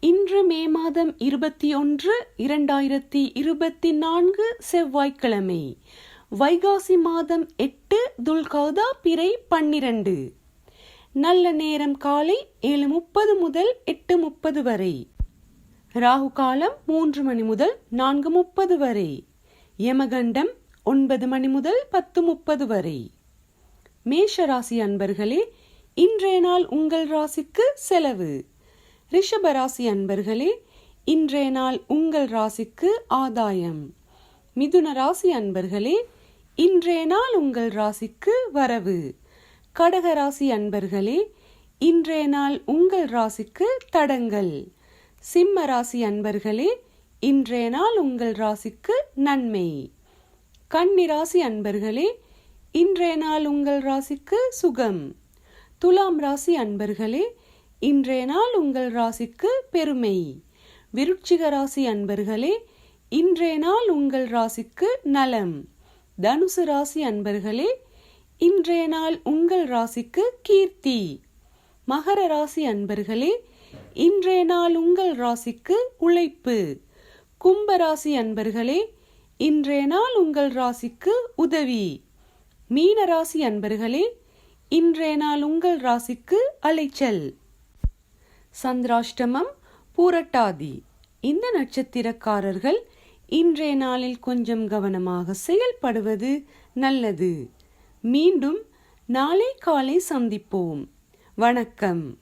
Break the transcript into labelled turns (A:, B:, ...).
A: இன்று மே மாதம் இருபத்தி ஒன்று இரண்டாயிரத்தி இருபத்தி நான்கு செவ்வாய்க்கிழமை. வைகாசி மாதம் எட்டு துல்கௌதா பிறை பன்னிரண்டு. நல்ல நேரம் காலை ஏழு முப்பது முதல் எட்டு முப்பது வரை. ராகு காலம் மூன்று மணி முதல் நான்கு முப்பது வரை. யமகண்டம் ஒன்பது மணி முதல் பத்து முப்பது வரை. மேஷ ராசி அன்பர்களே இன்றைய நாள் உங்கள் ராசிக்கு செலவு. ரிஷப ராசி அன்பர்களே இன்றைய நாள் உங்கள் ராசிக்கு ஆதாயம். மிதுன ராசி அன்பர்களே இன்றைய நாள் உங்கள் ராசிக்கு வரவு. கடக ராசி அன்பர்களே இன்றைய நாள் உங்கள் ராசிக்கு தடங்கள். சிம்ம ராசி அன்பர்களே இன்றைய நாள் உங்கள் ராசிக்கு நன்மை. கன்னி ராசி அன்பர்களே இன்றைய நாள் உங்கள் ராசிக்கு சுகம். துலாம் ராசி அன்பர்களே இன்றைய நாள் உங்கள் ராசிக்கு பெருமை. விருட்சிக ராசி அன்பர்களே இன்றைய நாள் உங்கள் ராசிக்கு நலம். தனுசு ராசி அன்பர்களே இன்றைய நாள் உங்கள் ராசிக்கு கீர்த்தி. மகர ராசி அன்பர்களே இன்றைய நாள் உங்கள் ராசிக்கு உழைப்பு. கும்ப ராசி அன்பர்களே இன்றைய நாள் உங்கள் ராசிக்கு உதவி. மீன ராசி அன்பர்களே இன்றைய நாள் உங்கள் ராசிக்கு அலைச்சல். சந்திராஷ்டமம் பூரட்டாதி. இந்த நட்சத்திரக்காரர்கள் இன்றைய நாளில் கொஞ்சம் கவனமாக செயல்படுவது நல்லது. மீண்டும் நாளை காலை சந்திப்போம். வணக்கம்.